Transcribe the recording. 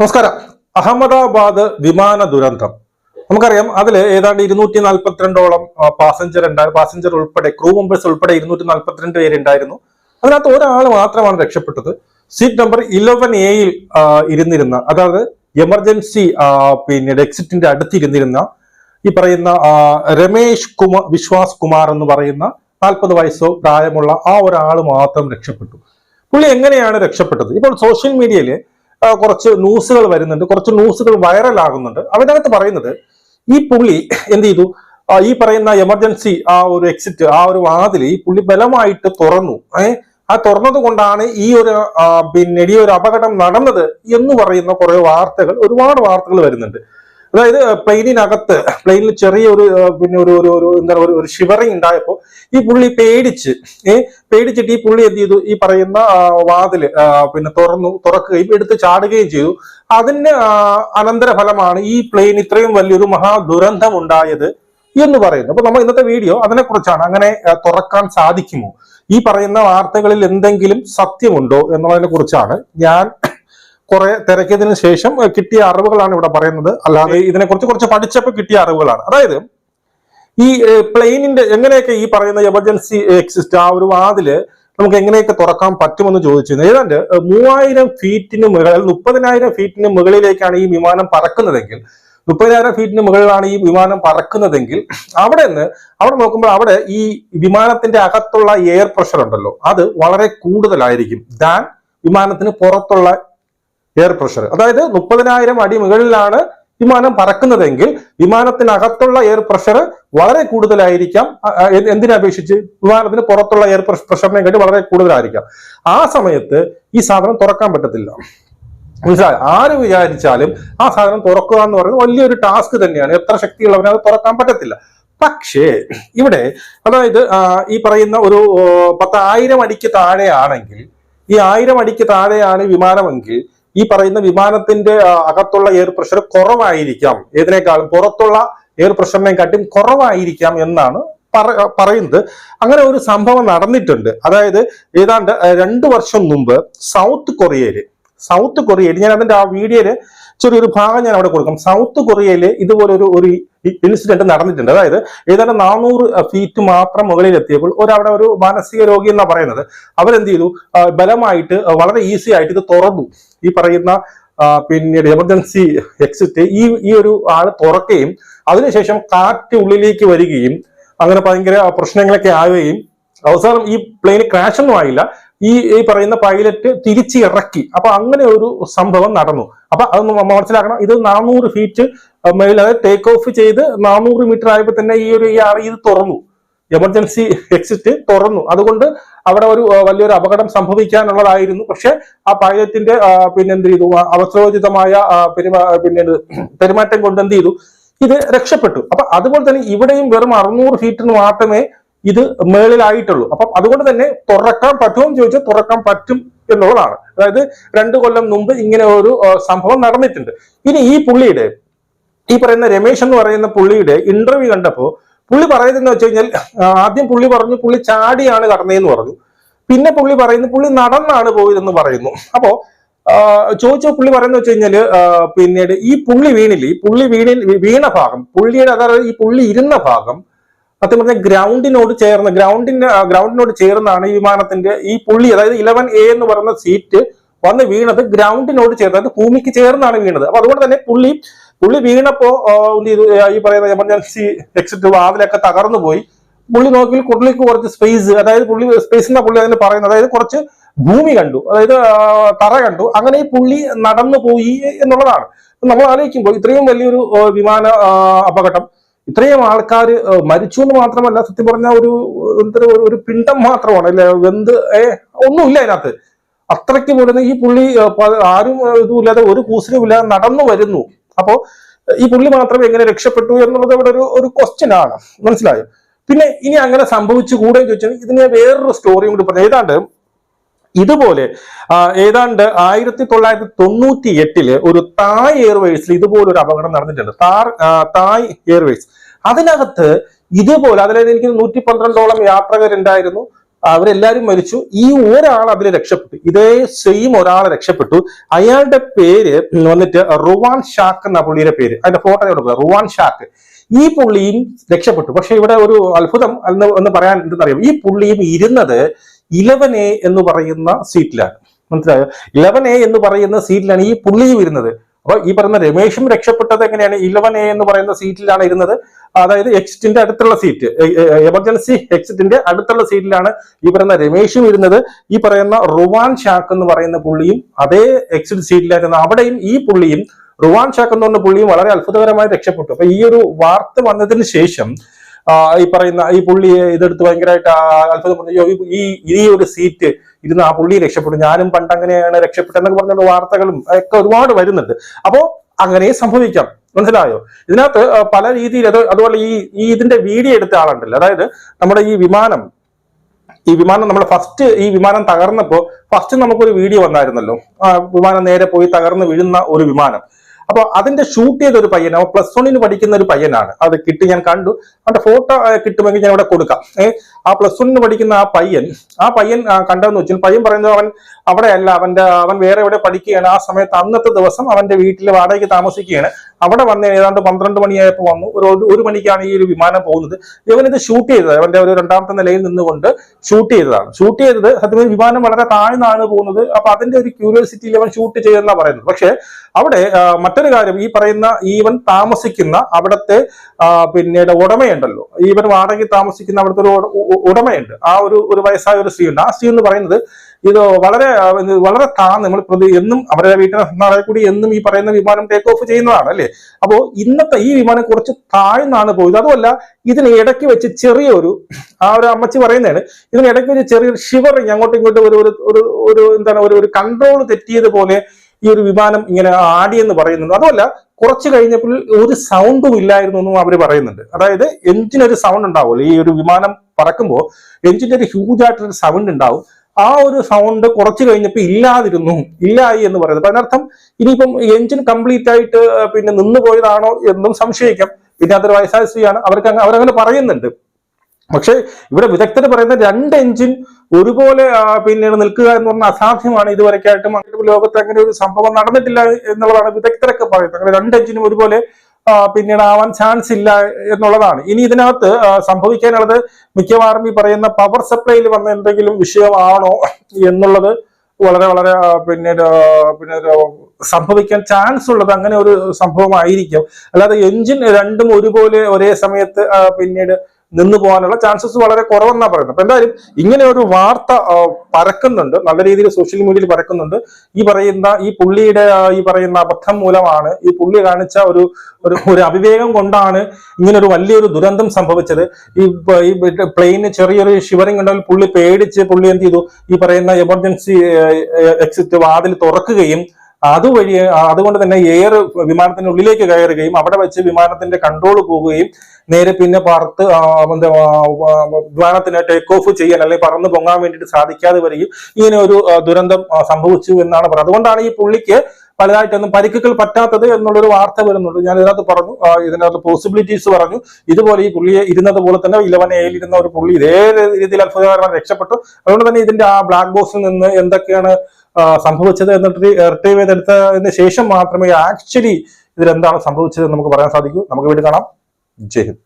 നമസ്കാരം. അഹമ്മദാബാദ് വിമാന ദുരന്തം. നമുക്കറിയാം അതിൽ ഏതാണ്ട് ഇരുന്നൂറ്റി നാൽപ്പത്തിരണ്ടോളം പാസഞ്ചർ ഉണ്ടായി പാസഞ്ചർ ഉൾപ്പെടെ ക്രൂ മെമ്പേഴ്സ് ഉൾപ്പെടെ ഇരുന്നൂറ്റി നാൽപ്പത്തിരണ്ട് പേരുണ്ടായിരുന്നു അതിനകത്ത് ഒരാൾ മാത്രമാണ് രക്ഷപ്പെട്ടത്. സീറ്റ് നമ്പർ ഇലവൻ എയിൽ ഇരുന്നിരുന്ന അതായത് എമർജൻസി പിന്നീട് എക്സിറ്റിന്റെ അടുത്ത് ഇരുന്നിരുന്ന ഈ പറയുന്ന രമേശ് കുമാർ വിശ്വാസ് കുമാർ എന്ന് പറയുന്ന നാൽപ്പത് വയസ്സോ പ്രായമുള്ള ആ ഒരാൾ മാത്രം രക്ഷപ്പെട്ടു. പുള്ളി എങ്ങനെയാണ് രക്ഷപ്പെട്ടത്? ഇപ്പോൾ സോഷ്യൽ മീഡിയയിൽ കുറച്ച് ന്യൂസുകൾ വരുന്നുണ്ട് കുറച്ച് ന്യൂസുകൾ വൈറലാകുന്നുണ്ട്. അതിനകത്ത് പറയുന്നത് ഈ പുള്ളി എന്ത് ചെയ്തു? ഈ പറയുന്ന എമർജൻസി ആ ഒരു എക്സിറ്റ് ആ ഒരു വാതിൽ ഈ പുള്ളി ബലമായിട്ട് തുറന്നു. ഏഹ് ആ തുറന്നത് കൊണ്ടാണ് ഈ ഒരു പിന്നെ ഈ ഒരു അപകടം നടന്നത് എന്ന് പറയുന്ന കുറെ വാർത്തകൾ ഒരുപാട് വാർത്തകൾ വരുന്നുണ്ട്. അതായത് പ്ലെയിനിനകത്ത് പ്ലെയിനിൽ ചെറിയ ഒരു പിന്നെ ഒരു ഒരു ഒരു എന്താ പറയുക ഒരു ഷിവറിങ് ഉണ്ടായപ്പോൾ ഈ പുള്ളി പേടിച്ച് പേടിച്ചിട്ട് ഈ പുള്ളി എന്ത് ചെയ്തു? ഈ പറയുന്ന വാതിൽ പിന്നെ തുറന്നു തുറക്കുകയും എടുത്ത് ചാടുകയും ചെയ്തു. അതിന് അനന്തരഫലമാണ് ഈ പ്ലെയിൻ ഇത്രയും വലിയൊരു മഹാദുരന്തം ഉണ്ടായത് എന്ന് പറയുന്നു അപ്പൊ നമ്മൾ ഇന്നത്തെ വീഡിയോ അതിനെക്കുറിച്ചാണ്. അങ്ങനെ തുറക്കാൻ സാധിക്കുമോ? ഈ പറയുന്ന വാർത്തകളിൽ എന്തെങ്കിലും സത്യമുണ്ടോ എന്നുള്ളതിനെ കുറിച്ചാണ് ഞാൻ കുറെ തിരക്കിയതിനു ശേഷം കിട്ടിയ അറിവുകളാണ് ഇവിടെ പറയുന്നത്. അല്ലാതെ ഇതിനെക്കുറിച്ച് കുറച്ച് പഠിച്ചപ്പോൾ കിട്ടിയ അറിവുകളാണ്. അതായത് ഈ പ്ലെയിനിന്റെ എങ്ങനെയൊക്കെ ഈ പറയുന്ന എമർജൻസി എക്സിസ്റ്റ് ആ ഒരു വാതിൽ നമുക്ക് എങ്ങനെയൊക്കെ തുറക്കാൻ പറ്റുമെന്ന് ചോദിച്ചിരുന്നു. ഏതാണ്ട് മൂവായിരം ഫീറ്റിന് മുകളിൽ മുപ്പതിനായിരം ഫീറ്റിന് മുകളിലേക്കാണ് ഈ വിമാനം പറക്കുന്നതെങ്കിൽ മുപ്പതിനായിരം ഫീറ്റിന് മുകളിലാണ് ഈ വിമാനം പറക്കുന്നതെങ്കിൽ അവിടെ നിന്ന് അവിടെ നോക്കുമ്പോൾ അവിടെ ഈ വിമാനത്തിന്റെ അകത്തുള്ള എയർ പ്രഷർ ഉണ്ടല്ലോ. അത് വളരെ കൂടുതലായിരിക്കും ദാൻ വിമാനത്തിന് പുറത്തുള്ള എയർ പ്രഷർ. അതായത് മുപ്പതിനായിരം അടി മുകളിലാണ് വിമാനം പറക്കുന്നതെങ്കിൽ വിമാനത്തിനകത്തുള്ള എയർ പ്രഷർ വളരെ കൂടുതലായിരിക്കാം. അ- അ- എന്തിനെ അപേക്ഷിച്ച്? വിമാനത്തിന് പുറത്തുള്ള എയർ പ്രഷറിനെ കഴിഞ്ഞ് വളരെ കൂടുതലായിരിക്കാം. ആ സമയത്ത് ഈ സാധനം തുറക്കാൻ പറ്റത്തില്ല. മനസ്സിലായി? ആര് വിചാരിച്ചാലും ആ സാധനം തുറക്കുക എന്ന് പറയുന്നത് വലിയൊരു ടാസ്ക് തന്നെയാണ്. എത്ര ശക്തിയുള്ളവനെ അത് തുറക്കാൻ പറ്റത്തില്ല. പക്ഷേ ഇവിടെ അതായത് ഈ പറയുന്ന ഒരു പത്തായിരം അടിക്ക് താഴെയാണെങ്കിൽ ഈ ആയിരം അടിക്ക് താഴെയാണ് വിമാനമെങ്കിൽ ഈ പറയുന്ന വിമാനത്തിന്റെ അകത്തുള്ള എയർ പ്രഷർ കുറവായിരിക്കാം. ഏതിനേക്കാളും പുറത്തുള്ള എയർ പ്രഷറിനെക്കാട്ടും കുറവായിരിക്കാം എന്നാണ് പറയുന്നത്. അങ്ങനെ ഒരു സംഭവം നടന്നിട്ടുണ്ട്. അതായത് ഏതാണ്ട് രണ്ടു വർഷം മുമ്പ് സൗത്ത് കൊറിയയിൽ സൗത്ത് കൊറിയയിൽ ഞാൻ അതിന്റെ ആ വീഡിയോയിൽ ചെറിയൊരു ഭാഗം ഞാൻ അവിടെ കൊടുക്കാം. സൗത്ത് കൊറിയയിൽ ഇതുപോലെ ഒരു ഒരു ഇൻസിഡന്റ് നടന്നിട്ടുണ്ട്. അതായത് ഏതാണ്ട് നാനൂറ് ഫീറ്റ് മാത്രം മുകളിൽ എത്തിയപ്പോൾ ഒരവിടെ ഒരു മാനസിക രോഗി എന്നാ പറയുന്നത്. അവരെന്ത് ചെയ്തു ബലമായിട്ട് വളരെ ഈസി ആയിട്ട് ഇത് തുറന്നു. ഈ പറയുന്ന പിന്നീട് എമർജൻസി എക്സിറ്റ് ഈ ഈ ഒരു ആൾ തുറക്കുകയും അതിനുശേഷം കാറ്റ് ഉള്ളിലേക്ക് വരികയും അങ്ങനെ ഭയങ്കര പ്രശ്നങ്ങളൊക്കെ ആവുകയും അവസാനം ഈ പ്ലെയിൻ ക്രാഷ് ഒന്നും ആയില്ല. ഈ ഈ പറയുന്ന പൈലറ്റ് തിരിച്ച് ഇറക്കി അപ്പൊ അങ്ങനെ ഒരു സംഭവം നടന്നു. അപ്പൊ അത് മനസ്സിലാക്കണം ഇത് നാനൂറ് ഫീറ്റ് മേൽ അതായത് ടേക്ക് ഓഫ് ചെയ്ത് നാനൂറ് മീറ്റർ ആയപ്പോൾ തന്നെ ഈ ഒരു ഈ ഇത് തുറന്നു. എമർജൻസി എക്സിറ്റ് തുറന്നു. അതുകൊണ്ട് അവിടെ ഒരു വലിയൊരു അപകടം സംഭവിക്കാനുള്ളതായിരുന്നു. പക്ഷെ ആ പൈലറ്റിന്റെ പിന്നെ എന്ത് ചെയ്തു അവസരോചിതമായ പിന്നെ പെരുമാറ്റം കൊണ്ട് എന്ത് ചെയ്തു ഇത് രക്ഷപ്പെട്ടു. അപ്പൊ അതുപോലെ തന്നെ ഇവിടെയും വെറും അറുന്നൂറ് ഫീറ്റിന് മാത്രമേ ഇത് മേളിലായിട്ടുള്ളൂ. അപ്പം അതുകൊണ്ട് തന്നെ തുറക്കാൻ പറ്റുമെന്ന് ചോദിച്ചാൽ തുറക്കാൻ പറ്റും എന്നുള്ളതാണ്. അതായത് രണ്ടു കൊല്ലം മുമ്പ് ഇങ്ങനെ ഒരു സംഭവം നടന്നിട്ടുണ്ട്. ഇനി ഈ പുള്ളിയുടെ ഈ പറയുന്ന രമേശ് എന്ന് പറയുന്ന പുള്ളിയുടെ ഇന്റർവ്യൂ കണ്ടപ്പോ പുള്ളി പറയുന്നതെന്ന് വെച്ച് കഴിഞ്ഞാൽ ആദ്യം പുള്ളി പറഞ്ഞു പുള്ളി ചാടിയാണ് കടന്നതെന്ന് പറഞ്ഞു. പിന്നെ പുള്ളി പറയുന്നു പുള്ളി നടന്നാണ് പോയതെന്ന് പറയുന്നു. അപ്പോ ചോദിച്ചോ പുള്ളി പറയുന്ന വെച്ച് കഴിഞ്ഞാൽ പിന്നീട് ഈ പുള്ളി വീണില്ല ഈ പുള്ളി വീണിൽ വീണ ഭാഗം പുള്ളിയുടെ അതായത് ഈ പുള്ളി ഇരുന്ന ഭാഗം സത്യം പറഞ്ഞാൽ ഗ്രൗണ്ടിനോട് ചേർന്ന് ഗ്രൗണ്ടിന്റെ ഗ്രൗണ്ടിനോട് ചേർന്നാണ് ഈ വിമാനത്തിന്റെ ഈ പുള്ളി അതായത് ഇലവൻ എ എന്ന് പറയുന്ന സീറ്റ് വന്ന് വീണത് ഗ്രൗണ്ടിനോട് ചേർന്ന് അതായത് ഭൂമിക്ക് ചേർന്നാണ് വീണത്. അപ്പൊ അതുകൊണ്ട് തന്നെ പുള്ളി പുള്ളി വീണപ്പോ ഈ പറയുന്ന എമർജൻസി എക്സിറ്റ് വാതിലൊക്കെ തകർന്നു പോയി. പുള്ളി നോക്കി പുള്ളിക്ക് കുറച്ച് സ്പേസ് അതായത് പുള്ളി സ്പേസ് എന്നാ പുള്ളി അതിന് പറയുന്നത്. അതായത് കുറച്ച് ഭൂമി കണ്ടു. അതായത് തറ കണ്ടു. അങ്ങനെ ഈ പുള്ളി നടന്നു പോയി എന്നുള്ളതാണ്. നമ്മൾ ആലോചിക്കുമ്പോൾ ഇത്രയും വലിയൊരു വിമാന അപകടം ഇത്രയും ആൾക്കാർ മരിച്ചു എന്ന് മാത്രമല്ല സത്യം പറഞ്ഞ ഒരു എന്താ ഒരു- പിണ്ടം മാത്രമാണ്. അല്ലെ? വെന്ത് ഏ ഒന്നുമില്ല അതിനകത്ത്. അത്രയ്ക്ക് പോലും ഈ പുള്ളി ആരും ഇതുമില്ലാതെ ഒരു കൂസിനും ഇല്ലാതെ നടന്നു വരുന്നു. അപ്പോ ഈ പുള്ളി മാത്രമേ എങ്ങനെ രക്ഷപ്പെട്ടു എന്നുള്ളത് ഇവിടെ ഒരു ഒരു ക്വസ്റ്റ്യൻ ആണ്. മനസ്സിലായോ? പിന്നെ ഇനി അങ്ങനെ സംഭവിച്ചു കൂടെ ചോദിച്ചാൽ ഇതിന് വേറൊരു സ്റ്റോറിയും കൂടി പറഞ്ഞു ഏതാണ്ട് ഇതുപോലെ ഏതാണ്ട് ആയിരത്തി തൊള്ളായിരത്തി തൊണ്ണൂറ്റി എട്ടിൽ ഒരു തായ് എയർവേസിൽ ഇതുപോലെ ഒരു അപകടം നടന്നിട്ടുണ്ട്. താർ തായ് എയർവേസ് അതിനകത്ത് ഇതുപോലെ അതിൽ എനിക്ക് നൂറ്റി പന്ത്രണ്ടോളം യാത്രകരുണ്ടായിരുന്നു അവരെല്ലാവരും മരിച്ചു. ഈ ഒരാൾ അതിൽ രക്ഷപ്പെട്ടു. ഇതേ സെയിം ഒരാൾ രക്ഷപ്പെട്ടു. അയാളുടെ പേര് വന്നിട്ട് റുവാൻ ഷാക്ക് എന്ന പുള്ളിയുടെ പേര്. അതിന്റെ ഫോട്ടോ കൊടുക്കുക റുവാൻ ഷാക്ക്. ഈ പുള്ളിയും രക്ഷപ്പെട്ടു. പക്ഷെ ഇവിടെ ഒരു അത്ഭുതം എന്ന് എന്ന് പറയാൻ എന്തെന്നറിയാം ഈ പുള്ളിയും ഇരുന്നത് ഇലവൻ എ എന്ന് പറയുന്ന സീറ്റിലാണ് മനസ്സിലായോ? ഇലവൻ എ എന്ന് പറയുന്ന സീറ്റിലാണ് ഈ പുള്ളി വരുന്നത്. അപ്പൊ ഈ പറയുന്ന രമേഷും രക്ഷപ്പെട്ടത് എങ്ങനെയാണ്? ഇലവൻ എ എന്ന് പറയുന്ന സീറ്റിലാണ് ഇരുന്നത്. അതായത് എക്സിറ്റിന്റെ അടുത്തുള്ള സീറ്റ് എമർജൻസി എക്സിറ്റിന്റെ അടുത്തുള്ള സീറ്റിലാണ് ഈ പറയുന്ന രമേഷും ഇരുന്നത്. ഈ പറയുന്ന റുവാൻ ഷാക്ക് എന്ന് പറയുന്ന പുള്ളിയും അതേ എക്സിറ്റ് സീറ്റിലായിരുന്നു അവിടെയും ഈ പുള്ളിയും റുവാൻ ഷാക്ക് എന്ന് പറഞ്ഞ പുള്ളിയും വളരെ അത്ഭുതകരമായി രക്ഷപ്പെട്ടു. അപ്പൊ ഈ ഒരു വാർത്ത വന്നതിന് ശേഷം ഈ പറയുന്ന ഈ പുള്ളി ഇതെടുത്ത് ഭയങ്കരമായിട്ട് അത്ഭുതം പറഞ്ഞു. ഈ- ഈ ഈ ഒരു സീറ്റ് ഇരുന്ന് ആ പുള്ളി രക്ഷപ്പെട്ടു. ഞാനും പണ്ട് അങ്ങനെയാണ് രക്ഷപ്പെട്ടെന്നൊക്കെ പറഞ്ഞുള്ള വാർത്തകളും ഒക്കെ ഒരുപാട് വരുന്നുണ്ട്. അപ്പോ അങ്ങനെ സംഭവിക്കാം. മനസ്സിലായോ? ഇതിനകത്ത് പല രീതിയിൽ അത് അതുപോലെ ഈ ഈ ഇതിന്റെ വീഡിയോ എടുത്ത ആളുണ്ടല്ലോ. അതായത് നമ്മുടെ ഈ വിമാനം ഈ വിമാനം നമ്മൾ ഫസ്റ്റ് ഈ വിമാനം തകർന്നപ്പോ ഫസ്റ്റ് നമുക്കൊരു വീഡിയോ വന്നായിരുന്നല്ലോ. ആ വിമാനം നേരെ പോയി തകർന്ന് വീഴുന്ന ഒരു വിമാനം. അപ്പൊ അതിന്റെ ഷൂട്ട് ചെയ്ത ഒരു പയ്യൻ പ്ലസ് വണ്ണിന് പഠിക്കുന്ന ഒരു പയ്യനാണ്. അത് കിട്ടി ഞാൻ കണ്ടു. അവന്റെ ഫോട്ടോ കിട്ടുമെങ്കിൽ ഞാൻ ഇവിടെ കൊടുക്കാം. ഏ ആ പ്ലസ് വണ്ണിന് പഠിക്കുന്ന ആ പയ്യൻ ആ പയ്യൻ കണ്ടതെന്ന് വെച്ചാൽ പയ്യൻ പറയുന്നത് അവൻ അവിടെയല്ല അവന്റെ അവൻ വേറെ എവിടെ പഠിക്കുകയാണ്. ആ സമയത്ത് അന്നത്തെ ദിവസം അവന്റെ വീട്ടിൽ വാടകയ്ക്ക് താമസിക്കുകയാണ്. അവിടെ വന്ന് ഏതാണ്ട് പന്ത്രണ്ട് മണിയായപ്പോൾ വന്നു. ഒരു ഒരു- മണിക്കാണ് ഈ ഒരു വിമാനം പോകുന്നത്. ഇവൻ ഇത് ഷൂട്ട് ചെയ്തത് അവന്റെ ഒരു രണ്ടാമത്തെ നിലയിൽ നിന്നുകൊണ്ട് ഷൂട്ട് ചെയ്തതാണ്. ഷൂട്ട് ചെയ്തത് സത്യം വിമാനം വളരെ താഴ്ന്നാണ് പോകുന്നത്. അപ്പൊ അതിന്റെ ഒരു ക്യൂരിയോസിറ്റിയിൽ അവൻ ഷൂട്ട് ചെയ്തെന്നാണ് പറയുന്നത്. പക്ഷേ അവിടെ മറ്റൊരു കാര്യം ഈ പറയുന്ന ഈവൻ താമസിക്കുന്ന അവിടുത്തെ പിന്നീട് ഉടമയുണ്ടല്ലോ. ഈവൻ വാടകയ്ക്ക് താമസിക്കുന്ന അവിടുത്തെ ഒരു ഉടമയുണ്ട്. ആ ഒരു ഒരു വയസ്സായ ഒരു സ്ത്രീ ഉണ്ട് ആ സ്ത്രീ എന്ന് പറയുന്നത് ഇത് വളരെ വളരെ താന്ന് നമ്മൾ പ്രതി എന്നും അവരുടെ വീട്ടിലെ നാളെ കൂടി എന്നും ഈ പറയുന്ന വിമാനം ടേക്ക് ഓഫ് ചെയ്യുന്നതാണ് അല്ലേ? അപ്പോൾ ഇന്നത്തെ ഈ വിമാനം കുറച്ച് താഴ്ന്നാണ് പോയത്. അതുമല്ല ഇതിന് ഇടയ്ക്ക് വെച്ച് ചെറിയൊരു ആ ഒരു അമ്മച്ചി പറയുന്നതാണ് ഇതിന് ഇടയ്ക്ക് വെച്ച് ചെറിയൊരു ഷിവറിങ് അങ്ങോട്ടും ഇങ്ങോട്ടും ഒരു ഒരു ഒരു എന്താണ് ഒരു ഒരു കൺട്രോൾ തെറ്റിയതുപോലെ ഈ ഒരു വിമാനം ഇങ്ങനെ ആടി എന്ന് പറയുന്നുണ്ട്. അതുമല്ല കുറച്ച് കഴിഞ്ഞപ്പോൾ ഒരു സൗണ്ടും ഇല്ലായിരുന്നു എന്നും അവർ പറയുന്നുണ്ട്. അതായത് എഞ്ചിന് ഒരു സൗണ്ട് ഉണ്ടാവുമല്ലോ. ഈ ഒരു വിമാനം പറക്കുമ്പോൾ എഞ്ചിന്റെ ഒരു ഹ്യൂജ് ആയിട്ടൊരു സൗണ്ട് ഉണ്ടാവും. ആ ഒരു സൗണ്ട് കുറച്ച് കഴിഞ്ഞപ്പോൾ ഇല്ലാതിരുന്നു. ഇല്ലായി എന്ന് പറയുന്നത് അപ്പൊ അതിനർത്ഥം ഇനിയിപ്പം എഞ്ചിൻ കംപ്ലീറ്റ് ആയിട്ട് പിന്നെ നിന്നുപോയതാണോ എന്നും സംശയിക്കാം. പിന്നെ അതൊരു വയസ്സായ സ്ത്രീയാണ്. അവർക്ക് അവരങ്ങനെ പറയുന്നുണ്ട്. പക്ഷേ ഇവിടെ വിദഗ്ധർ പറയുന്ന രണ്ട് എഞ്ചിൻ ഒരുപോലെ പിന്നെ പിന്നീട് നിൽക്കുക എന്ന് പറഞ്ഞാൽ അസാധ്യമാണ്. ഇതുവരെക്കായിട്ടും അങ്ങനെ ലോകത്ത് അങ്ങനെ ഒരു സംഭവം നടന്നിട്ടില്ല എന്നുള്ളതാണ് വിദഗ്ധരൊക്കെ പറയുന്നത്. അങ്ങനെ രണ്ട് എഞ്ചിനും ഒരുപോലെ പിന്നീട് ആവാൻ ചാൻസ് ഇല്ല എന്നുള്ളതാണ്. ഇനി ഇതിനകത്ത് സംഭവിക്കാനുള്ളത് മിക്കവാറും ഈ പറയുന്ന പവർ സപ്ലൈയിൽ വന്ന എന്തെങ്കിലും വിഷയമാണോ എന്നുള്ളത് വളരെ വളരെ പിന്നീട് പിന്നെ സംഭവിക്കാൻ ചാൻസ് ഉള്ളത് അങ്ങനെ ഒരു സംഭവമായിരിക്കും. അല്ലാതെ എഞ്ചിൻ രണ്ടും ഒരുപോലെ ഒരേ സമയത്ത് പിന്നീട് നിന്നു പോകാനുള്ള ചാൻസസ് വളരെ കുറവെന്നാണ് പറയുന്നത്. അപ്പൊ എന്തായാലും ഇങ്ങനെ ഒരു വാർത്ത പരക്കുന്നുണ്ട്. നല്ല രീതിയിൽ സോഷ്യൽ മീഡിയയിൽ പരക്കുന്നുണ്ട്. ഈ പറയുന്ന ഈ പുള്ളിയുടെ ഈ പറയുന്ന അബദ്ധം മൂലമാണ് ഈ പുള്ളി കാണിച്ച ഒരു ഒരു അവിവേകം കൊണ്ടാണ് ഇങ്ങനെ ഒരു വലിയൊരു ദുരന്തം സംഭവിച്ചത്. ഈ പ്ലെയിന് ചെറിയൊരു ഷിവറിംഗ് ഉണ്ടായാൽ പുള്ളി പേടിച്ച് പുള്ളി എന്ത് ചെയ്തു? ഈ പറയുന്ന എമർജൻസി എക്സിറ്റ് വാതിൽ തുറക്കുകയും അതുവഴി അതുകൊണ്ട് തന്നെ എയർ വിമാനത്തിന്റെ ഉള്ളിലേക്ക് കയറുകയും അവിടെ വെച്ച് വിമാനത്തിന്റെ കൺട്രോൾ പോവുകയും നേരെ പിന്നെ പറത്ത് വിമാനത്തിന് ടേക്ക് ഓഫ് ചെയ്യാൻ അല്ലെങ്കിൽ പറന്ന് പൊങ്ങാൻ വേണ്ടിയിട്ട് സാധിക്കാതെ വരികയും ഇങ്ങനെ ഒരു ദുരന്തം സംഭവിച്ചു എന്നാണ് പറയുന്നത്. അതുകൊണ്ടാണ് ഈ പുള്ളിക്ക് പലതായിട്ടൊന്നും പരിക്കുകൾ പറ്റാത്തത് എന്നുള്ളൊരു വാർത്ത വരുന്നുണ്ട് ഞാൻ ഇതിനകത്ത് പറഞ്ഞു ഇതിനകത്ത് പോസിബിലിറ്റീസ് പറഞ്ഞു. ഇതുപോലെ ഈ പുള്ളിയെ ഇരുന്നത് പോലെ തന്നെ ഇലവൻ എയിൽ ഇരുന്ന ഒരു പുള്ളി ഇതേ രീതിയിൽ അത്ഭുതകരമായി രക്ഷപ്പെട്ടു. അതുകൊണ്ട് തന്നെ ഇതിന്റെ ആ ബ്ലാക്ക് ബോക്സിൽ നിന്ന് എന്തൊക്കെയാണ് സംഭവിച്ചത് എന്നിട്ട് റിട്രീവ് ചെയ്തെടുത്തതിന് ശേഷം മാത്രമേ ആക്ച്വലി ഇതിലെന്താണ് സംഭവിച്ചത് നമുക്ക് പറയാൻ സാധിക്കൂ. നമുക്ക് വീണ്ടും കാണാം. ജയ് ഹിന്ദ്.